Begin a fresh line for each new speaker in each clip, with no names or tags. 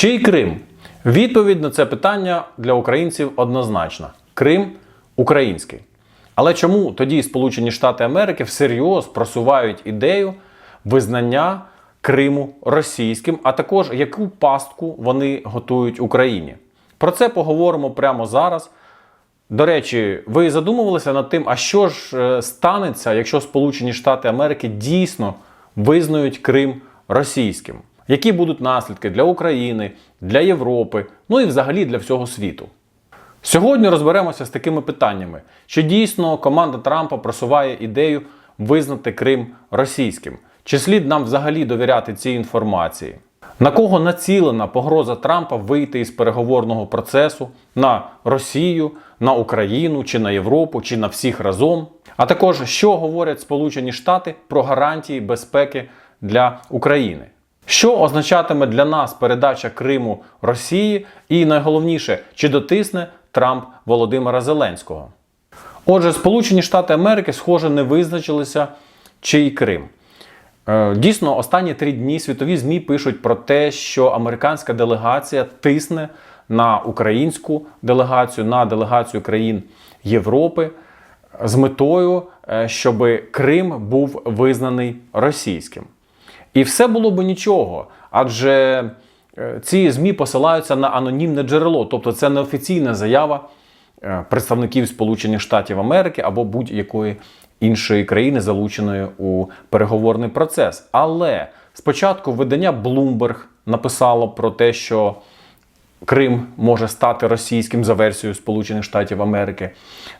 Чий Крим? Відповідь на це питання для українців однозначна: Крим український. Але чому тоді Сполучені Штати Америки всерйоз просувають ідею визнання Криму російським, а також яку пастку вони готують Україні? Про це поговоримо прямо зараз. До речі, ви задумувалися над тим, а що ж е, станеться, якщо Сполучені Штати Америки дійсно визнають Крим російським? Які будуть наслідки для України, для Європи, ну і взагалі для всього світу? Сьогодні розберемося з такими питаннями: чи дійсно команда Трампа просуває ідею визнати Крим російським? Чи слід нам взагалі довіряти цій інформації? На кого націлена погроза Трампа вийти із переговорного процесу на Росію, на Україну, чи на Європу, чи на всіх разом? А також що говорять Сполучені Штати про гарантії безпеки для України? Що означатиме для нас передача Криму Росії? І найголовніше, чи дотисне Трамп Володимира Зеленського? Отже, Сполучені Штати Америки, схоже, не визначилися, чий Крим. Е, Дійсно, останні три дні світові ЗМІ пишуть про те, що американська делегація тисне на українську делегацію, на делегацію країн Європи з метою, е, щоб Крим був визнаний російським. І все було б нічого, адже е, ці ЗМІ посилаються на анонімне джерело, тобто це не офіційна заява е, представників Сполучених Штатів Америки або будь-якої іншої країни, залученої у переговорний процес. Але спочатку видання Bloomberg написало про те, що Крим може стати російським за версією Сполучених Штатів Америки.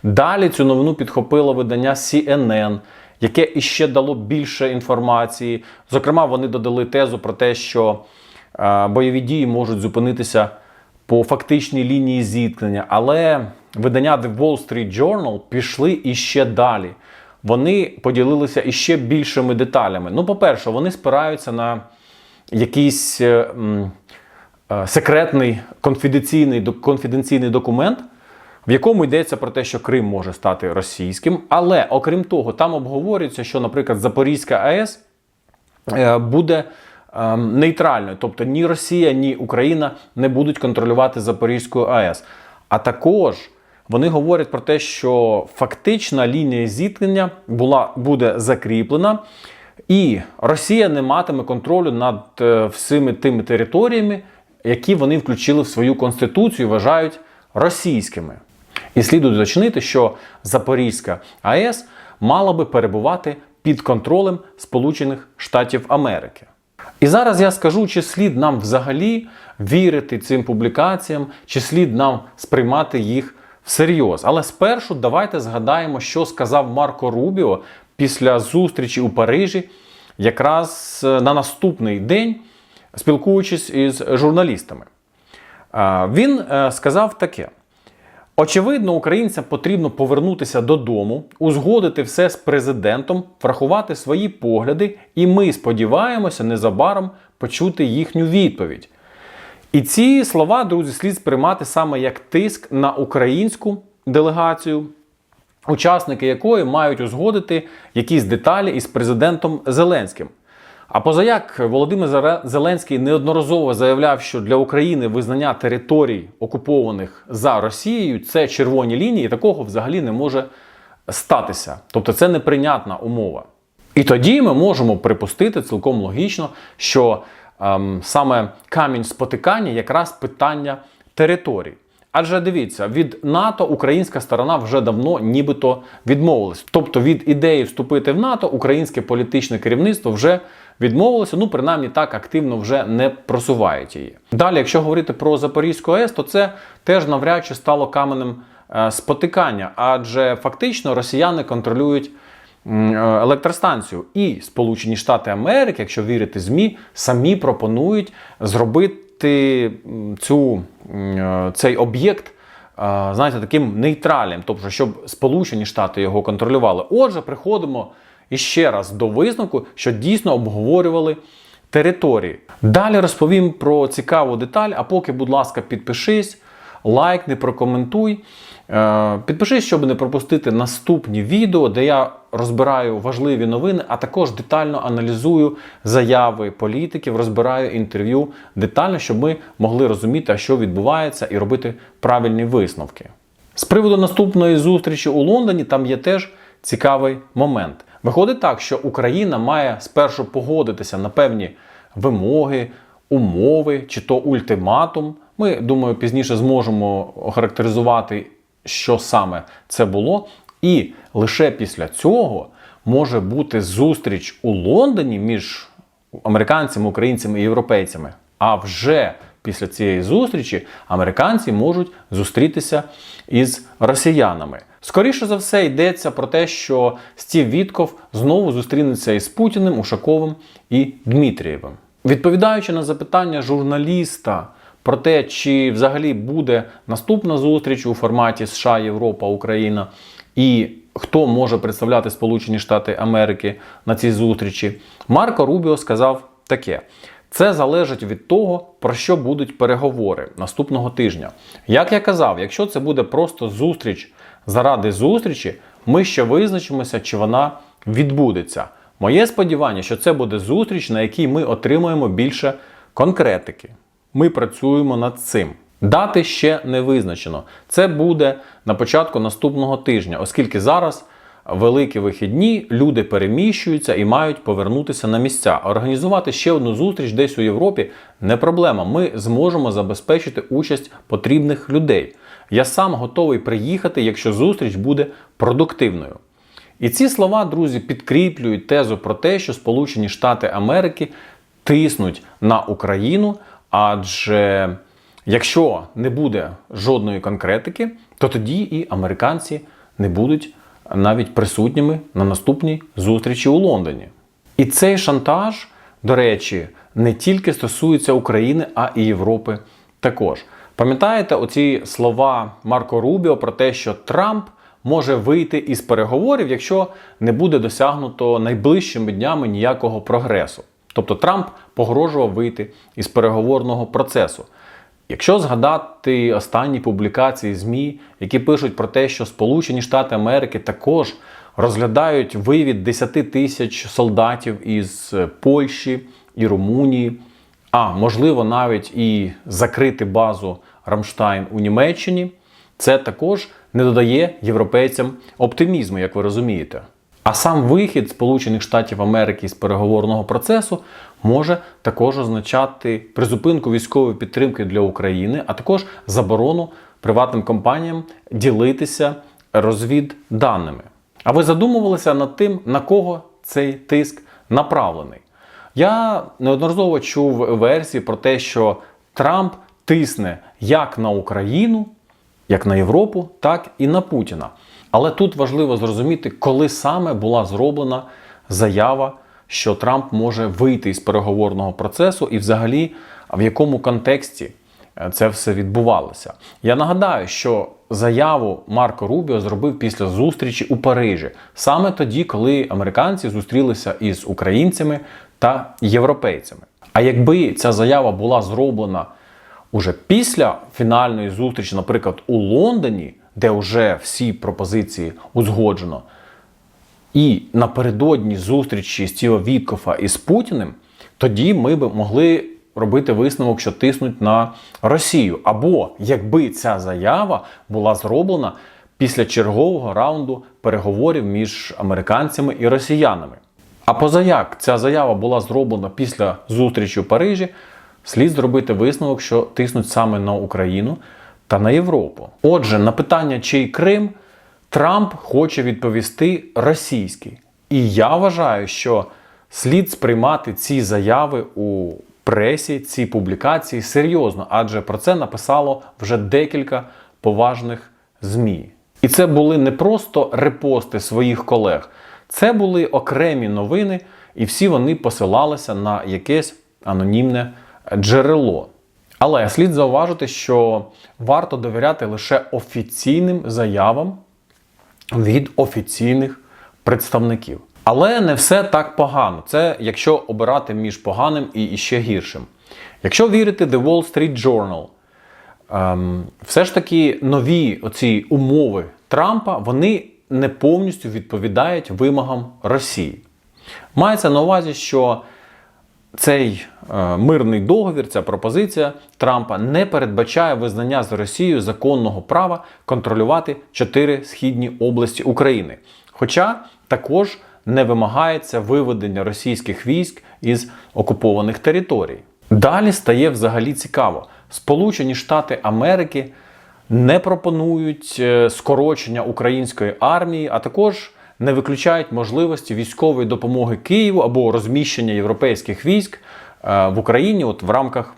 Далі цю новину підхопило видання CNN, яке іще дало більше інформації. Зокрема, вони додали тезу про те, що е, бойові дії можуть зупинитися по фактичній лінії зіткнення. Але видання The Wall Street Journal пішли іще далі. Вони поділилися іще більшими деталями. Ну, по-перше, вони спираються на якийсь е, е, секретний конфіденційний, конфіденційний документ, в якому йдеться про те, що Крим може стати російським. Але окрім того, там обговорюється, що, наприклад, Запорізька АЕС е, буде ем, нейтральною, тобто ні Росія, ні Україна не будуть контролювати Запорізьку АЕС. А також вони говорять про те, що фактична лінія зіткнення була, буде закріплена, і Росія не матиме контролю над е, всіми тими територіями, які вони включили в свою конституцію, вважають російськими. І слід уточнити, що Запорізька АЕС мала би перебувати під контролем Сполучених Штатів Америки. І зараз я скажу, чи слід нам взагалі вірити цим публікаціям, чи слід нам сприймати їх всерйоз. Але спершу давайте згадаємо, що сказав Марко Рубіо після зустрічі у Парижі, якраз е, на наступний день, спілкуючись із журналістами. Він е, сказав таке. Очевидно, українцям потрібно повернутися додому, узгодити все з президентом, врахувати свої погляди, і ми сподіваємося незабаром почути їхню відповідь. І ці слова, друзі, слід сприймати саме як тиск на українську делегацію, учасники якої мають узгодити якісь деталі із президентом Зеленським. А позаяк Володимир Зеленський неодноразово заявляв, що для України визнання територій, окупованих за Росією, це червоні лінії, такого взагалі не може статися. Тобто це неприйнятна умова. І тоді ми можемо припустити цілком логічно, що ем, саме камінь спотикання якраз питання територій. Адже дивіться, від НАТО українська сторона вже давно нібито відмовилась. Тобто від ідеї вступити в НАТО українське політичне керівництво вже відмовилося, ну принаймні так активно вже не просувають її. Далі, якщо говорити про Запорізьку АЕС, то це теж навряд чи стало каменем е, спотикання, адже фактично росіяни контролюють е, електростанцію. І Сполучені Штати Америки, якщо вірити ЗМІ, самі пропонують зробити цю, е, цей об'єкт. Знаєте, таким нейтральним, тобто, щоб Сполучені Штати його контролювали. Отже, приходимо іще раз до висновку, що дійсно обговорювали території. Далі розповім про цікаву деталь, а поки, будь ласка, підпишись, лайкни, прокоментуй. Е, Підпишись, щоб не пропустити наступні відео, де я розбираю важливі новини, а також детально аналізую заяви політиків, розбираю інтерв'ю детально, щоб ми могли розуміти, що відбувається, і робити правильні висновки. З приводу наступної зустрічі у Лондоні там є теж цікавий момент. Виходить так, що Україна має спершу погодитися на певні вимоги, умови чи то ультиматум. Ми, думаю, пізніше зможемо охарактеризувати, що саме це було. І лише після цього може бути зустріч у Лондоні між американцями, українцями і європейцями. А вже після цієї зустрічі американці можуть зустрітися із росіянами. Скоріше за все, йдеться про те, що Стів Вітков знову зустрінеться із Путіним, Ушаковим і Дмитрієвим. Відповідаючи на запитання журналіста про те, чи взагалі буде наступна зустріч у форматі США, Європа, Україна, і хто може представляти Сполучені Штати Америки на цій зустрічі, Марко Рубіо сказав таке. Це залежить від того, про що будуть переговори наступного тижня. Як я казав, якщо це буде просто зустріч заради зустрічі, ми ще визначимося, чи вона відбудеться. Моє сподівання, що це буде зустріч, на якій ми отримаємо більше конкретики. Ми працюємо над цим. Дати ще не визначено. Це буде на початку наступного тижня, оскільки зараз великі вихідні, люди переміщуються і мають повернутися на місця. Організувати ще одну зустріч десь у Європі не проблема. Ми зможемо забезпечити участь потрібних людей. Я сам готовий приїхати, якщо зустріч буде продуктивною. І ці слова, друзі, підкріплюють тезу про те, що Сполучені Штати Америки тиснуть на Україну, адже якщо не буде жодної конкретики, то тоді і американці не будуть навіть присутніми на наступній зустрічі у Лондоні. І цей шантаж, до речі, не тільки стосується України, а і Європи також. Пам'ятаєте оці слова Марко Рубіо про те, що Трамп може вийти із переговорів, якщо не буде досягнуто найближчими днями ніякого прогресу. Тобто Трамп погрожував вийти із переговорного процесу. Якщо згадати останні публікації ЗМІ, які пишуть про те, що Сполучені Штати Америки також розглядають вивід 10 тисяч солдатів із Польщі і Румунії, а можливо навіть і закрити базу Рамштайн у Німеччині, це також не додає європейцям оптимізму, як ви розумієте. А сам вихід Сполучених Штатів Америки з переговорного процесу може також означати призупинку військової підтримки для України, а також заборону приватним компаніям ділитися розвідданими. А ви задумувалися над тим, на кого цей тиск направлений? Я неодноразово чув версії про те, що Трамп тисне як на Україну, як на Європу, так і на Путіна. Але тут важливо зрозуміти, коли саме була зроблена заява, що Трамп може вийти із переговорного процесу, і взагалі в якому контексті е, це все відбувалося. Я нагадаю, що заяву Марко Рубіо зробив після зустрічі у Парижі, саме тоді, коли американці зустрілися із українцями та європейцями. А якби ця заява була зроблена уже після фінальної зустрічі, наприклад, у Лондоні, де вже всі пропозиції узгоджено, і напередодні зустрічі Стіва Віткофа із Путіним, тоді ми б могли робити висновок, що тиснуть на Росію. Або якби ця заява була зроблена після чергового раунду переговорів між американцями і росіянами. А позаяк ця заява була зроблена після зустрічі у Парижі, слід зробити висновок, що тиснуть саме на Україну та на Європу. Отже, на питання, чий Крим, Трамп хоче відповісти російський. І я вважаю, що слід сприймати ці заяви у пресі, ці публікації серйозно, адже про це написало вже декілька поважних ЗМІ. І це були не просто репости своїх колег, це були окремі новини, і всі вони посилалися на якесь анонімне джерело. Але слід зауважити, що варто довіряти лише офіційним заявам від офіційних представників. Але не все так погано. Це якщо обирати між поганим і ще гіршим. Якщо вірити The Wall Street Journal, ем, все ж таки нові оці умови Трампа вони не повністю відповідають вимогам Росії. Мається на увазі, що цей мирний договір, ця пропозиція Трампа не передбачає визнання з Росією законного права контролювати чотири східні області України. Хоча також не вимагається виведення російських військ із окупованих територій. Далі стає взагалі цікаво: Сполучені Штати Америки не пропонують е, скорочення української армії, а також не виключають можливості військової допомоги Києву або розміщення європейських військ е, в Україні, от в рамках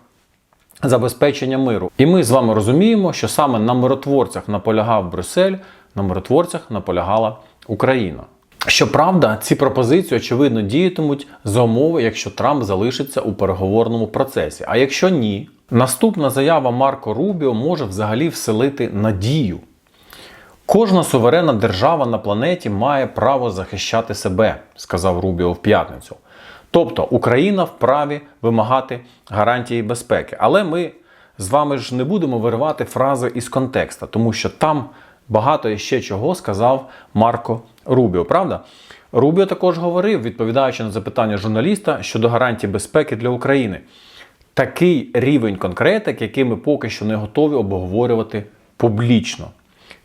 забезпечення миру. І ми з вами розуміємо, що саме на миротворцях наполягав Брюссель, на миротворцях наполягала Україна. Щоправда, ці пропозиції очевидно діятимуть за умови, якщо Трамп залишиться у переговорному процесі. А якщо ні, наступна заява Марко Рубіо може взагалі вселити надію. Кожна суверенна держава на планеті має право захищати себе, сказав Рубіо в п'ятницю. Тобто Україна вправі вимагати гарантії безпеки. Але ми з вами ж не будемо виривати фрази із контекста, тому що там багато іще чого сказав Марко Рубіо, правда? Рубіо також говорив, відповідаючи на запитання журналіста щодо гарантій безпеки для України. Такий рівень конкретик, який ми поки що не готові обговорювати публічно.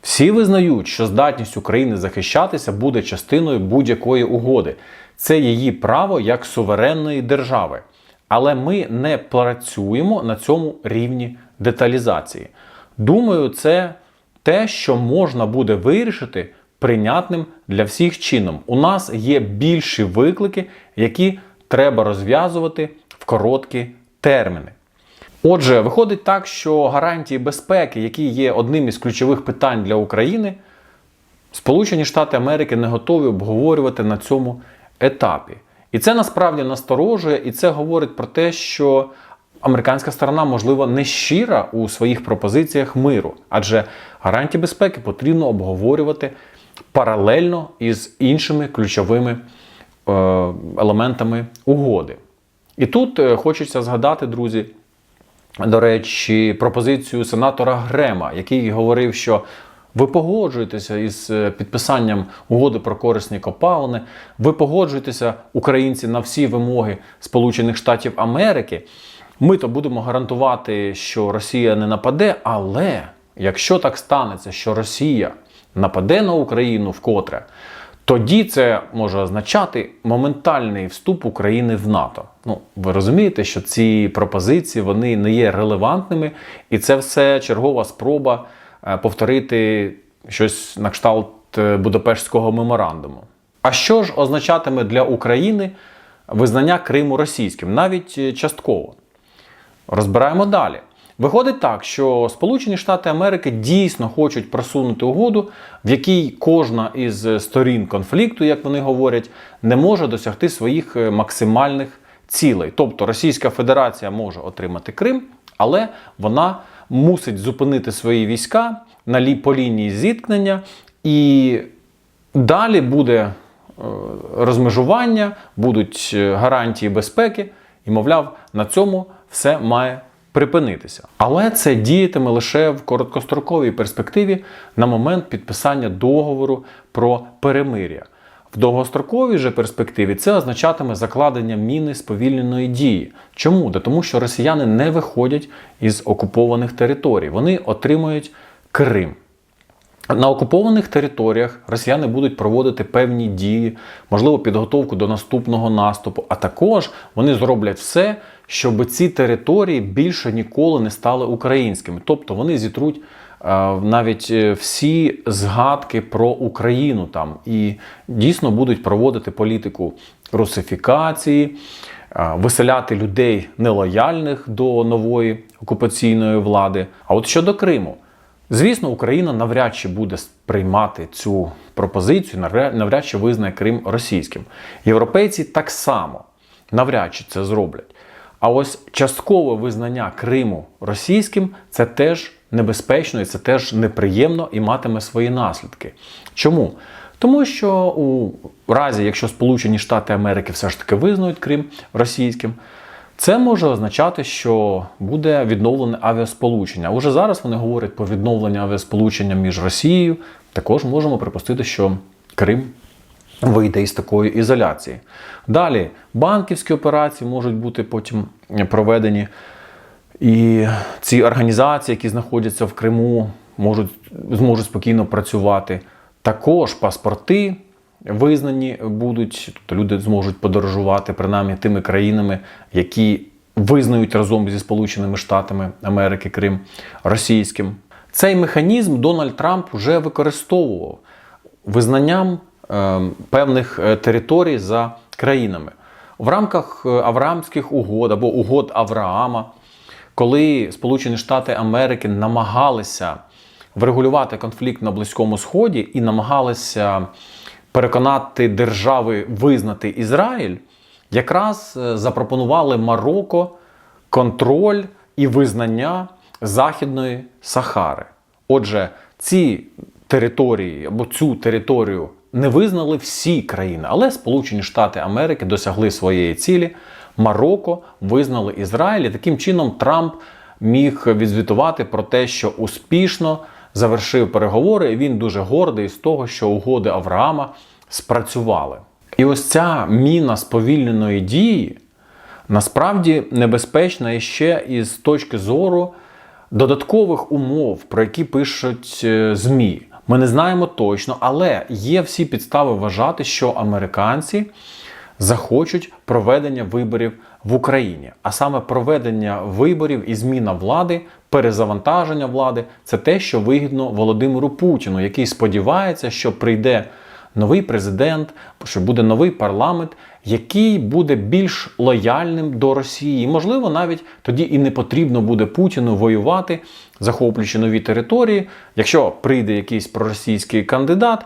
Всі визнають, що здатність України захищатися буде частиною будь-якої угоди. Це її право як суверенної держави. Але ми не працюємо на цьому рівні деталізації. Думаю, це те, що можна буде вирішити прийнятним для всіх чином. У нас є більші виклики, які треба розв'язувати в короткі терміни. Отже, виходить так, що гарантії безпеки, які є одним із ключових питань для України, Сполучені Штати Америки не готові обговорювати на цьому етапі. І це насправді насторожує, і це говорить про те, що американська сторона, можливо, не щира у своїх пропозиціях миру, адже гарантії безпеки потрібно обговорювати паралельно із іншими ключовими е, елементами угоди. І тут е, хочеться згадати, друзі, до речі, пропозицію сенатора Грема, який говорив, що ви погоджуєтеся із е, підписанням угоди про корисні копалини, ви погоджуєтеся, українці, на всі вимоги Сполучених Штатів Америки. Ми то будемо гарантувати, що Росія не нападе, але якщо так станеться, що Росія нападе на Україну вкотре, тоді це може означати моментальний вступ України в НАТО. Ну, ви розумієте, що ці пропозиції вони не є релевантними, і це все чергова спроба повторити щось на кшталт е, Будапештського меморандуму. А що ж означатиме для України визнання Криму російським, навіть е, частково? Розбираємо далі. Виходить так, що Сполучені Штати Америки дійсно хочуть просунути угоду, в якій кожна із сторін конфлікту, як вони говорять, не може досягти своїх е, максимальних цілей. Тобто Російська Федерація може отримати Крим, але вона мусить зупинити свої війська на лі по лінії зіткнення, і далі буде е, розмежування, будуть е, гарантії безпеки, і, мовляв, на цьому все має припинитися. Але це діятиме лише в короткостроковій перспективі на момент підписання договору про перемир'я. В довгостроковій же перспективі це означатиме закладення міни сповільненої дії. Чому? Да тому що росіяни не виходять із окупованих територій, вони отримують Крим. На окупованих територіях росіяни будуть проводити певні дії, можливо, підготовку до наступного наступу, а також вони зроблять все, щоб ці території більше ніколи не стали українськими. Тобто вони зітруть навіть е, всі згадки про Україну там і дійсно будуть проводити політику русифікації, е, виселяти людей нелояльних до нової окупаційної влади. А от щодо Криму. Звісно, Україна навряд чи буде сприймати цю пропозицію, навряд чи визнає Крим російським. Європейці так само навряд чи це зроблять. А ось часткове визнання Криму російським це теж небезпечно і це теж неприємно і матиме свої наслідки. Чому? Тому що у разі, якщо Сполучені Штати Америки все ж таки визнають Крим російським, Це може означати, що буде відновлене авіасполучення. Уже зараз вони говорять про відновлення авіасполучення між Росією. Також можемо припустити, що Крим вийде із такої ізоляції. Далі банківські операції можуть бути потім проведені. І ці організації, які знаходяться в Криму, можуть, зможуть спокійно працювати. Також паспорти визнані будуть, тобто люди зможуть подорожувати принаймні тими країнами, які визнають разом зі Сполученими Штатами Америки Крим російським. Цей механізм Дональд Трамп вже використовував визнанням е, певних е, територій за країнами. В рамках е, Авраамських угод або угод Авраама, коли Сполучені Штати Америки намагалися врегулювати конфлікт на Близькому Сході і намагалися переконати держави визнати Ізраїль, якраз е, запропонували Марокко контроль і визнання Західної Сахари. Отже, ці території або цю територію не визнали всі країни, але Сполучені Штати Америки досягли своєї цілі. Марокко визнали Ізраїль. І таким чином Трамп міг відзвітувати про те, що успішно завершив переговори. І він дуже гордий з того, що угоди Авраама спрацювали. І ось ця міна сповільненої дії насправді небезпечна і ще із точки зору додаткових умов, про які пишуть е, ЗМІ. Ми не знаємо точно, але є всі підстави вважати, що американці захочуть проведення виборів в Україні. А саме проведення виборів і зміна влади, перезавантаження влади це те, що вигідно Володимиру Путіну, який сподівається, що прийде новий президент, що буде новий парламент, який буде більш лояльним до Росії. І, можливо, навіть тоді і не потрібно буде Путіну воювати, захоплюючи нові території, якщо прийде якийсь проросійський кандидат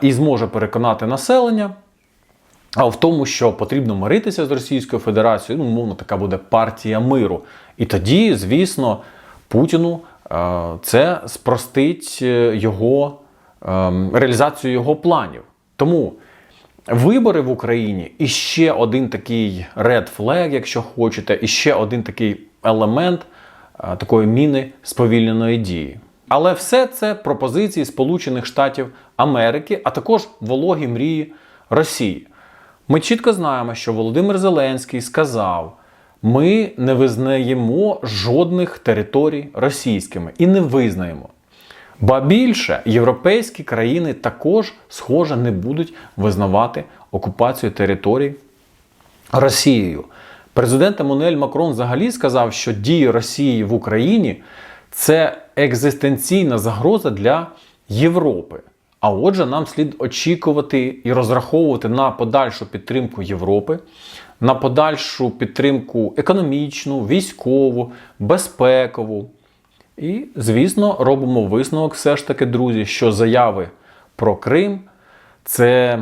і зможе переконати населення. А в тому, що потрібно миритися з Російською Федерацією, ну, мовно, така буде партія миру. І тоді, звісно, Путіну е, це спростить е, його е, реалізацію його планів. Тому вибори в Україні і ще один такий red flag, якщо хочете, і ще один такий елемент такої міни сповільненої дії. Але все це пропозиції Сполучених Штатів Америки, а також вологі мрії Росії. Ми чітко знаємо, що Володимир Зеленський сказав: ми не визнаємо жодних територій російськими і не визнаємо. Ба більше, європейські країни також, схоже, не будуть визнавати окупацію територій Росією. Президент Еммануель Макрон взагалі сказав, що дії Росії в Україні це екзистенційна загроза для Європи. А отже, нам слід очікувати і розраховувати на подальшу підтримку Європи, на подальшу підтримку економічну, військову, безпекову. І, звісно, робимо висновок, все ж таки, друзі, що заяви про Крим це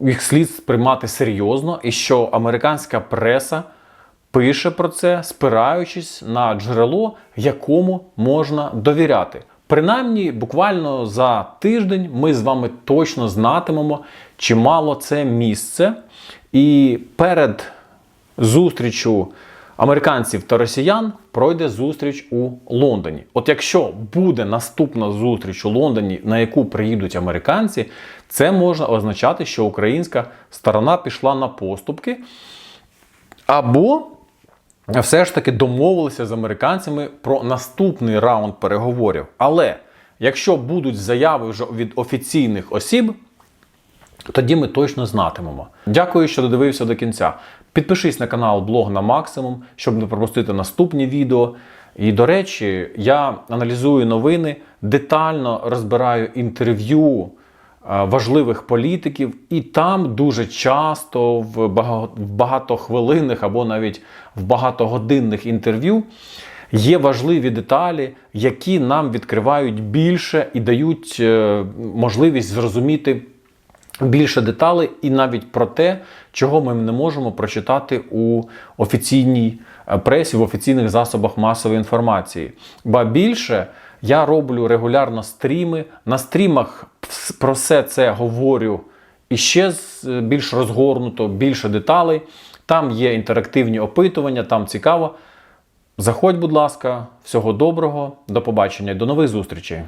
їх слід сприймати серйозно, і що американська преса пише про це, спираючись на джерело, якому можна довіряти. Принаймні, буквально за тиждень ми з вами точно знатимемо, чи мало це місце. І перед зустрічю американців та росіян пройде зустріч у Лондоні. От якщо буде наступна зустріч у Лондоні, на яку приїдуть американці, це може означати, що українська сторона пішла на поступки. Або все ж таки домовилися з американцями про наступний раунд переговорів. Але якщо будуть заяви вже від офіційних осіб, тоді ми точно знатимемо. Дякую, що додивився до кінця. Підпишись на канал Блог на максимум, щоб не пропустити наступні відео. І, до речі, я аналізую новини, детально розбираю інтерв'ю важливих політиків, і там дуже часто в багатохвилинних або навіть в багатогодинних інтерв'ю є важливі деталі, які нам відкривають більше і дають е, можливість зрозуміти більше деталей і навіть про те, чого ми не можемо прочитати у офіційній е, пресі, в офіційних засобах масової інформації. Ба більше я роблю регулярно стріми. На стрімах про все це говорю іще більш розгорнуто, більше деталей. Там є інтерактивні опитування, там цікаво. Заходь, будь ласка, всього доброго, до побачення, до нових зустрічей.